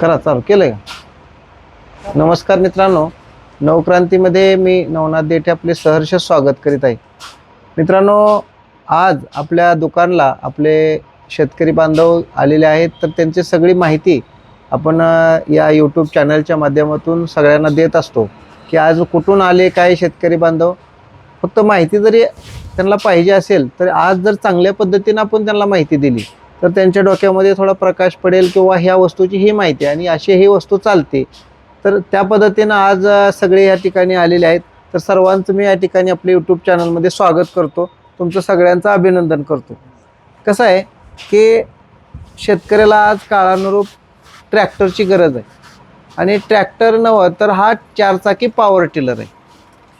करा चालू केलंय का? नमस्कार मित्रांनो नवक्रांतीमध्ये मी नवनाथ देठे आपले सहर्ष स्वागत करीत आहे. मित्रांनो आज आपल्या दुकानला आपले शेतकरी बांधव आलेले आहेत तर त्यांची सगळी माहिती आपण या यूट्यूब चॅनलच्या माध्यमातून सगळ्यांना देत असतो. की आज कुठून आले काय शेतकरी बांधव? फक्त माहिती जरी त्यांना पाहिजे असेल तर आज जर चांगल्या पद्धतीनं आपण त्यांना माहिती दिली तर त्यांच्या डोक्यामध्ये थोडा प्रकाश पडेल किंवा ह्या वस्तूची ही माहिती आहे आणि अशी ही वस्तू चालते. तर त्या पद्धतीनं आज सगळे या ठिकाणी आलेले आहेत. तर सर्वांचं मी या ठिकाणी आपल्या यूट्यूब चॅनलमध्ये स्वागत करतो. तुमचं सगळ्यांचं अभिनंदन करतो. कसं आहे की शेतकऱ्याला आज काळानुरूप ट्रॅक्टरची गरज आहे. आणि ट्रॅक्टर नव्हं तर हा चारचाकी पॉवर टिलर आहे.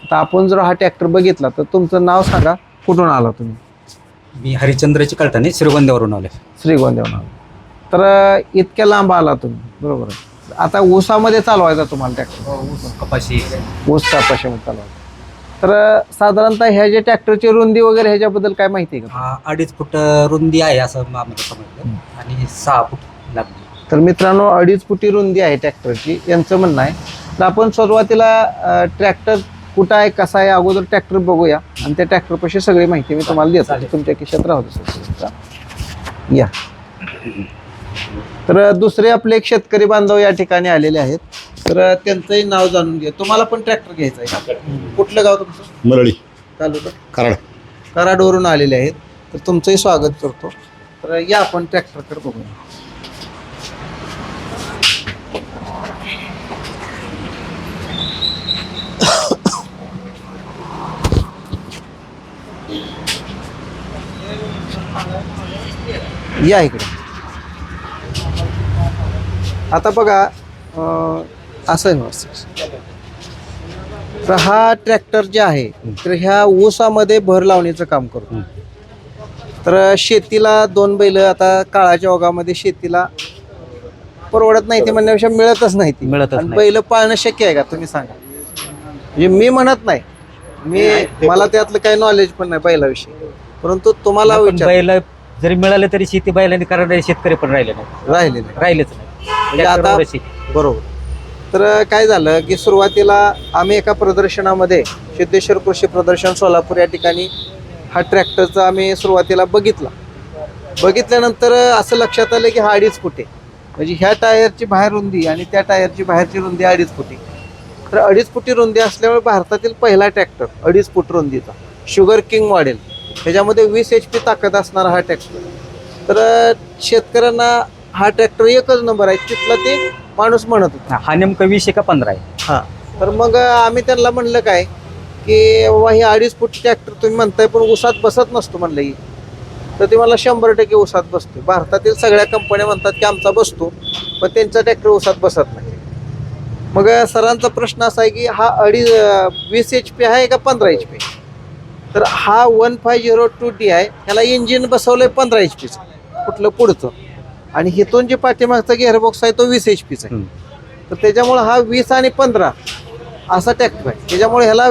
आता आपण जर हा ट्रॅक्टर बघितला तर तुमचं नाव सांगा. कुठून आला तुम्ही? मी हरिश्चंद्रची कळटाने श्रीगोंद्यावरून आले श्रीगोंदेवून आला तर इतक्या लांब आला तुम्ही. बरोबर. आहे आता ऊसामध्ये चालवायचा तुम्हाला ट्रॅक्टर कपाशी. ऊस कापाशामध्ये चालवायचा. तर साधारणतः ह्या जे ट्रॅक्टरची रुंदी वगैरे ह्याच्याबद्दल काय माहिती आहे का हा अडीच फूट रुंदी आहे असं आम्हाला समजलं. आणि सहा फूट लागली. तर मित्रांनो अडीच फुटी रुंदी आहे ट्रॅक्टरची यांचं म्हणणं आहे. तर आपण सुरुवातीला ट्रॅक्टर कुठं आहे कसा आहे अगोदर ट्रॅक्टर बघूया. आणि त्या ट्रॅक्टरपाशी सगळी माहिती मी तुम्हाला देतो. तुमच्या खिशात राहतो या. तर दुसरे आपले एक शेतकरी बांधव या ठिकाणी आलेले आहेत. तर त्यांचंही नाव जाणून घ्या. तुम्हाला पण ट्रॅक्टर घ्यायचा आहे? कुठलं गाव तुमचं? मरळी. तालुका? कराड. कराडवरून आलेले आहेत. तर तुमचंही स्वागत करतो. तर या आपण ट्रॅक्टरकडे बघूया. या इकडे. आता बघा अं, असं आहे. तर हा ट्रॅक्टर जे आहे तर ह्या ऊसामध्ये भर लावण्याचं काम करतो. तर शेतीला दोन बैल आता काळाच्या ओघामध्ये शेतीला परवडत नाही ते म्हणण्यापेक्षा मिळतच नाही ती. नाही. बैल पाळणं शक्य आहे का? तुम्ही सांगा. म्हणजे मी म्हणत नाही. मी मला त्यातलं काही नॉलेज पण नाही बैलाविषयी. परंतु तुम्हाला बैल जरी मिळाले तरी शेती बैलांनी करणारे शेतकरी पण राहिले नाही राहिले नाही राहिलेच नाही म्हणजे आता ट्रॅक्टरवरच शेती. बरोबर. तर काय झालं की सुरुवातीला आम्ही एका प्रदर्शनामध्ये सिद्धेश्वर कृषी प्रदर्शन सोलापूर या ठिकाणी हा ट्रॅक्टरचा आम्ही सुरुवातीला बघितला. बघितल्यानंतर असं लक्षात आलं की हा अडीच फुटे म्हणजे ह्या टायरची बाहेर रुंदी आणि त्या टायरची बाहेरची रुंदी अडीच फुटी तर अडीच फुटी रुंदी असल्यामुळे भारतातील पहिला ट्रॅक्टर अडीच फूट रुंदीचा. Sugar king model. ह्याच्यामध्ये वीस एच पी ताकद असणारा हा ट्रॅक्टर तर शेतकऱ्यांना हा ट्रॅक्टर एकच नंबर आहे तिथला ते माणूस म्हणत होता. हा नेमकं वीस का पंधरा आहे? हा. तर मग आम्ही त्यांना म्हणलं काय की बाबा हे अडीच फूट ट्रॅक्टर तुम्ही म्हणताय पण उसात बसत नसतो म्हणलं ही. तर ते मला शंभर टक्के उसात बसतो भारतातील सगळ्या कंपन्या म्हणतात की आमचा बसतो पण त्यांचा ट्रॅक्टर उसात बसत नाही. मग सरांचा प्रश्न असा आहे की हा अडीच वीस एच पी आहे का पंधरा एच पी तर हा one five zero two D आहे ह्याला इंजिन बसवलंय पंधरा एच पीचं कुठलं पुढचं. आणि हिथून जे पाठीमागचा गिअरबॉक्स आहे तो वीस एच पीचा आहे. तर त्याच्यामुळे हा वीस आणि पंधरा असा ट्रॅक्टर आहे. त्याच्यामुळे ह्याला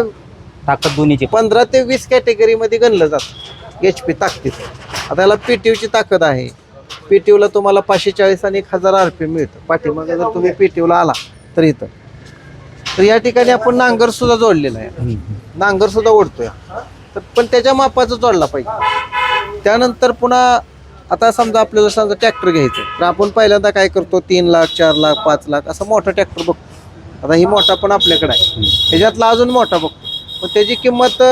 ताकद दोन्हीची. पंधरा ते वीस कॅटेगरीमध्ये गणलं जातं एच पी ताकदीचं. आता याला पी टी ची ताकद आहे. पी टी ला तुम्हाला पाचशे चाळीस आणि एक हजार आर पी मिळतं. पाठीमागे जर तुम्ही पी टी ला आला तर इथं. तर या ठिकाणी आपण नांगर सुद्धा जोडलेला आहे. नांगर सुद्धा ओढतोय. तर पण त्याच्या मापाचा जोडला पाहिजे. त्यानंतर पुन्हा आता समजा आपल्याला समजा ट्रॅक्टर घ्यायचं तर आपण पहिल्यांदा काय करतो तीन लाख चार लाख पाच लाख असा मोठा ट्रॅक्टर बघतो. आता ही मोठा पण आपल्याकडे आहे. ह्याच्यातला अजून मोठा बघतो. पण त्याची किंमत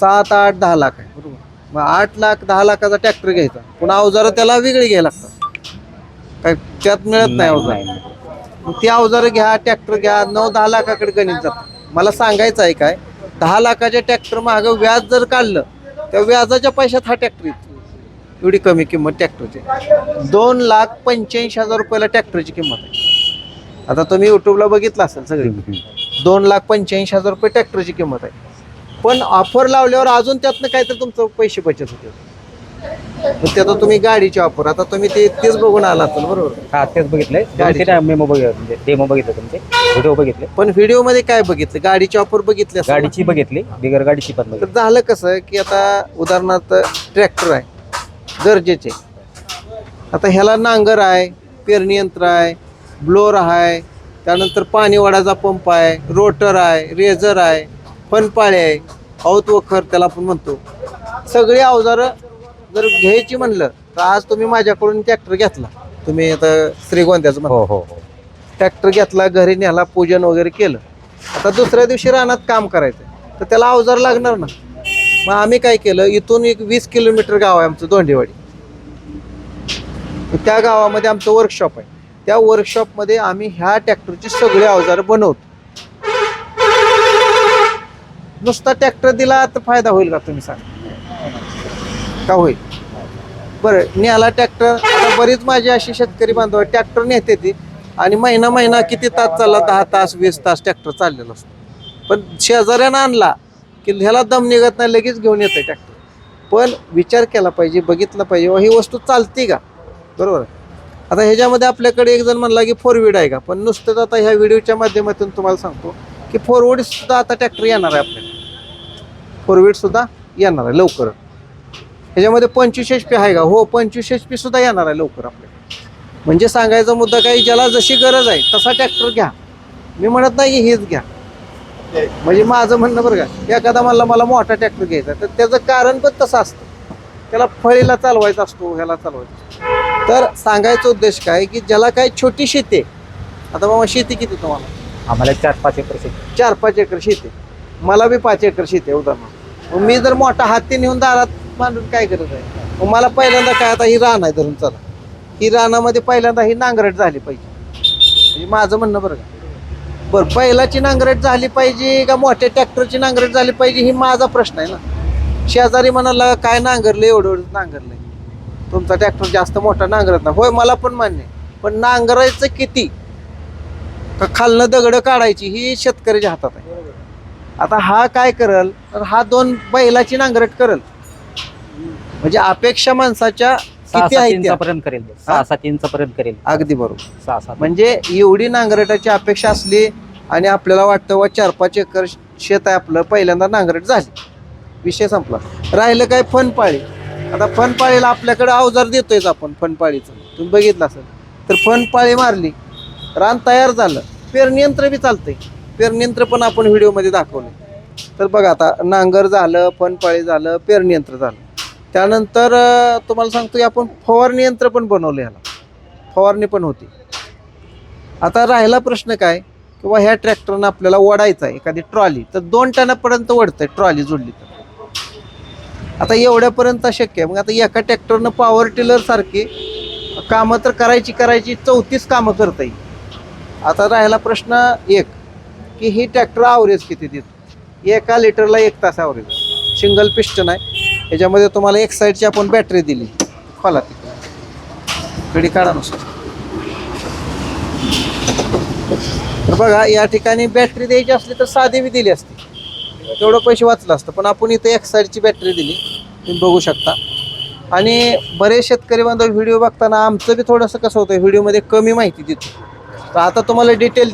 सात आठ दहा लाख आहे. बरोबर? मग आठ लाख दहा लाखाचा ट्रॅक्टर घ्यायचा. पुन्हा अवजारं त्याला वेगळी घ्यायला लागतात. काय त्यात मिळत नाही अवजार. मग ती अवजारं घ्या ट्रॅक्टर घ्या नऊ दहा लाखाकडे गणित जातं. मला सांगायचं आहे काय दहा लाखाच्या ट्रॅक्टर मागं व्याज जर काढलं त्या व्याजाच्या पैशात हा ट्रॅक्टर येतो. एवढी कमी किंमत ट्रॅक्टरची दोन लाख पंच्याऐंशी हजार रुपयाला ट्रॅक्टरची किंमत आहे. आता तुम्ही युट्यूबला बघितलं असेल सगळी. दोन लाख पंच्याऐंशी हजार रुपये ट्रॅक्टरची किंमत आहे. पण ऑफर लावल्यावर अजून त्यातनं काहीतरी तुमचं पैसे बचत होते मग ते आता तुम्ही गाडीची ऑफर आता तुम्ही ते तेच बघून आला असेल बरोबर? हा तेच बघितलंय. गाडीची. मेमो बघितलं म्हणजे डेमो बघितलं तुमचे व्हिडिओ बघितले. पण व्हिडिओमध्ये काय बघितलं? गाडीची ऑफर बघितली असेल ना? गाडीची बघितली बिगर गाडीची पण तर बघितली झालं कसं की आता उदाहरणार्थ ट्रॅक्टर आहे गरजेचे. आता ह्याला नांगर आहे पेरणी यंत्र आहे ब्लोअर आहे त्यानंतर पाणी वाढायचा पंप आहे रोटर आहे रेझर आहे फनपाळे आहे औत वखर त्याला आपण म्हणतो. सगळी अवजारं जर घ्यायची म्हणलं तर आज तुम्ही माझ्याकडून ट्रॅक्टर घेतला. तुम्ही आता श्रीगोंद्याचं म्हणता. हो हो हो. ट्रॅक्टर घेतला घरी न्याला पूजन वगैरे केलं. आता दुसऱ्या दिवशी रानात काम करायचं तर त्याला अवजार लागणार ना? मग आम्ही काय केलं इथून एक वीस किलोमीटर गाव आहे आमचं दोंडेवाडी तर त्या गावामध्ये आमचं वर्कशॉप आहे. त्या वर्कशॉपमध्ये आम्ही ह्या ट्रॅक्टरची सगळी अवजारं बनवतो. नुसता ट्रॅक्टर दिला तर फायदा होईल का तुम्ही सांगा? का होईल? बरं न्याला ट्रॅक्टर आता बरीच माझी अशी शेतकरी बांधव ट्रॅक्टर नेते ती. आणि महिना महिना किती तास चालला? दहा तास वीस तास ट्रॅक्टर चाललेला असतो. पण शेजाऱ्यानं आणला की ह्याला दम निघत नाही लगेच घेऊन येतं ट्रॅक्टर पण विचार केला पाहिजे बघितला पाहिजे ही वस्तू चालते का? बरोबर आता ह्याच्यामध्ये आपल्याकडे एक जण म्हणला की फोर व्हीड आहे का? पण नुसतंच आता ह्या व्हिडिओच्या माध्यमातून तुम्हाला सांगतो की फोर व्हीड सुद्धा आता ट्रॅक्टर येणार आहे आपल्याकडे. फोर व्हीड सुद्धा येणार आहे लवकर ह्याच्यामध्ये पंचवीस एच पी आहे का? हो पंचवीस एच पी सुद्धा येणार आहे लवकर आपल्याकडे म्हणजे सांगायचा मुद्दा काही ज्याला जशी गरज आहे तसा ट्रॅक्टर घ्या. मी म्हणत नाही हेच घ्या. म्हणजे माझं म्हणणं बरं का एखादा म्हणला मला मोठा ट्रॅक्टर घ्यायचा तर त्याचं कारण पण तसं असतं. त्याला फळीला चालवायचा असतो ह्याला चालवायचा तर सांगायचा उद्देश काय की ज्याला काही छोटी शेती आहे आता बाबा शेती किती तुम्हाला? आम्हाला चार पाच एकर शेती. चार पाच एकर शेती. मला बी पाच एकर शेती आहे उदाहरण मग मी जर मोठा हत्ती नेऊन दारात बांधून काय करत आहे? मग मला पहिल्यांदा काय आता ही रान आहे धरून चला. ही रानामध्ये पहिल्यांदा ही नांगरट झाली पाहिजे. म्हणजे माझं म्हणणं बरं का? बरं बैलाची नांगरट झाली पाहिजे का मोठ्या ट्रॅक्टरची नांगरट झाली पाहिजे ही माझा प्रश्न आहे ना. शेजारी म्हणाला काय नांगरलं एवढं एवढं नांगरलंय. तुमचा ट्रॅक्टर जास्त मोठा नांगरत नाही. होय मला पण मान्य आहे. पण नांगरायचं किती? का खालनं दगडं काढायची ही शेतकऱ्याच्या हातात आहे. आता हा काय करल? तर हा दोन बैलाची नांगरट करल. म्हणजे अपेक्षा माणसाच्या सहा किती सात आहेत त्या? इंचापर्यंत करेल सहा सात इंचापर्यंत करेल. अगदी बरोबर. सहा सात. म्हणजे एवढी नांगरटाची अपेक्षा असली आणि आपल्याला वाटतं वा चार पाच एकर शेत आहे आपलं. पहिल्यांदा नांगरट झाली. विषय संपला. राहिलं काय? फनपाळी. आता फनपाळीला आपल्याकडे अवजार देतोयच आपण फनपाळीचं. तुम्ही बघितलं असेल. तर फनपाळी मारली. रान तयार झालं. पेरणीयंत्र बी चालतंय. पेरणीयंत्र पण आपण व्हिडिओमध्ये दाखवलं तर बघा आता नांगर झालं फनपाळी झालं पेरणीयंत्र झालं. त्यानंतर तुम्हाला सांगतो की आपण फवारणी यंत्र पण बनवलं ह्याला फवारणी पण होती. आता राहिला प्रश्न काय? किंवा ह्या ट्रॅक्टरनं आपल्याला ओढायचा आहे एखादी ट्रॉली तर दोन टनापर्यंत ओढतंय ट्रॉली जोडली तर. आता एवढ्यापर्यंत शक्य आहे. मग आता एका ट्रॅक्टरनं पॉवर टिलर सारखे कामं तर करायची करायची चौतीस कामं करता येईल. आता राहिला प्रश्न एक की ही ट्रॅक्टर आवरेज किती देतो? एका लिटरला एक तास आवरेज सिंगल पिस्टन आहे. ह्याच्यामध्ये तुम्हाला एक साईडची आपण बॅटरी दिली. खोला ती कडी काढा नुसतं. तर बघा या ठिकाणी बॅटरी द्यायची असली तर साधी बी दिली असती. तेवढं पैसे वाचलं असतं पण आपण इथं एक साईडची बॅटरी दिली. तुम्ही बघू शकता. आणि बरेच शेतकरी बांधव व्हिडिओ बघताना आमचं बी थोडंसं कसं होतं व्हिडिओमध्ये कमी माहिती देतो. तर आता तुम्हाला डिटेल